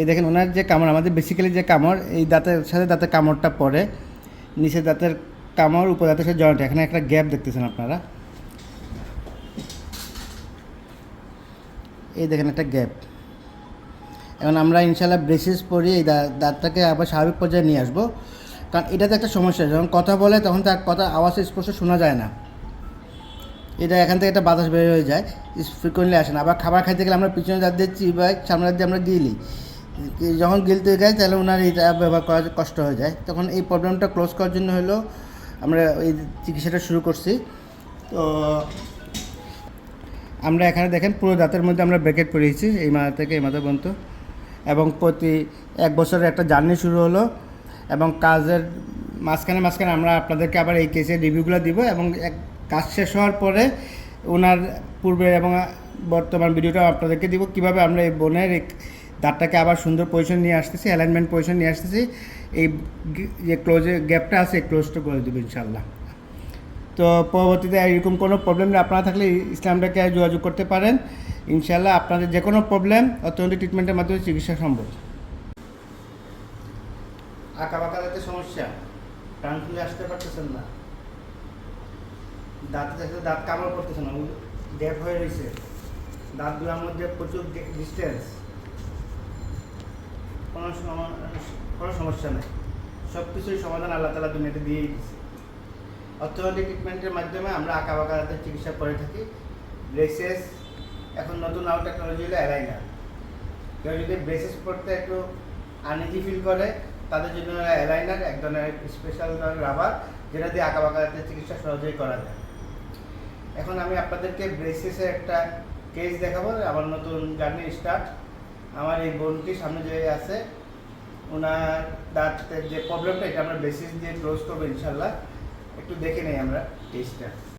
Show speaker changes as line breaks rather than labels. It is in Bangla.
এই দেখেন ওনার যে কামড়, আমাদের বেসিক্যালি যে কামড়, এই দাঁতের সাথে দাঁতের কামড়টা পড়ে নিচের দাঁতের কামড়, উপর দাঁতের সাথে জয়েন্ট এখানে একটা গ্যাপ দেখতেছেন আপনারা। এই দেখেন একটা গ্যাপ এখন আমরা ইনশাল্লাহ ব্রেসিস পরি, এই দাঁতটাকে আবার স্বাভাবিক পর্যায়ে নিয়ে আসব। কারণ এটাতে একটা সমস্যা, যখন কথা বলে তখন তার কথা, আওয়াজ স্পষ্ট শোনা যায় না। এটা এখান থেকে একটা বাতাস বের হয়ে যায় ফ্রিকোয়েন্টলি আসে না। আবার খাবার খাইতে গেলে আমরা পিছনে দাঁত দিয়ে চিবাই সামনে দাঁত দিয়ে আমরা গিলি। যখন গিলতে যাই তাহলে ওনার এটা ব্যবহার করা কষ্ট হয়ে যায়। তখন এই প্রবলেমটা ক্লোজ করার জন্য হলো আমরা এই চিকিৎসাটা শুরু করছি। তো আমরা এখানে দেখেন, পুরো দাঁতের মধ্যে আমরা ব্রেকেট করিয়েছি, এই মাথা থেকে এই মাথা পর্যন্ত। এবং প্রতি এক বছরের একটা জার্নি শুরু হলো। এবং কাজের মাঝখানে মাঝখানে আমরা আপনাদেরকে আবার এই কেসের রিভিউগুলো দিব এবং এক কাজ শেষ হওয়ার পরে ওনার পূর্বে এবং বর্তমান ভিডিওটা আপনাদেরকে দিব। কীভাবে আমরা এই বোনের দাঁতটাকে আবার সুন্দর পজিশন নিয়ে আসতেছি অ্যালাইনমেন্ট পজিশন নিয়ে আসতেছি। এই যে ক্লোজে গ্যাপটা আছে, এই ক্লোজটা করে দেবো ইনশাল্লাহ তো পরবর্তীতে এরকম কোনো প্রবলেম নেই আপনারা থাকলে ইসলামটাকে যোগাযোগ করতে পারেন। ইনশাল্লাহ আপনাদের যে কোনো প্রবলেম অত্যন্ত ট্রিটমেন্টের মাধ্যমে চিকিৎসা সম্ভব। আঁকা বাঁকা সমস্যা প্রাণ খুলে আসতে পারতেছেন না। দাঁতে দাঁত কামড় করতেছে না গ্যাপ হয়ে রয়েছে দাঁতগুলোর মধ্যে প্রচুর ডিস্টেন্স কোনো কোনো সমস্যা নেই। সব কিছুই সমাধান আল্লাহ তালা দুনিয়াতে দিয়েই দিচ্ছে অর্থনৈতিক ট্রিটমেন্টের মাধ্যমে আমরা আঁকা বাঁকা চিকিৎসা করে থাকি। ব্রেসেস, এখন নতুন আউট টেকনোলজি হলো অ্যালাইনার কেউ যদি ব্রেসেস পড়তে একটু আনইজি ফিল করে, তাদের জন্য অ্যালাইনার এক ধরনের স্পেশাল ধরনের রাবার যেটা দিয়ে আঁকা বাঁকা চিকিৎসা সহজেই করা যায়। এখন আমি আপনাদেরকে ব্রেসেসের একটা কেস দেখাবো। আমার নতুন জার্নি স্টার্ট আমার এই বোনটি সামনে যে আছে, ওনার দাঁতের যে প্রবলেমটা এটা আমরা বেসিস দিয়ে ক্লোজ করব ইনশাল্লাহ একটু দেখে নেই আমরা কেসটা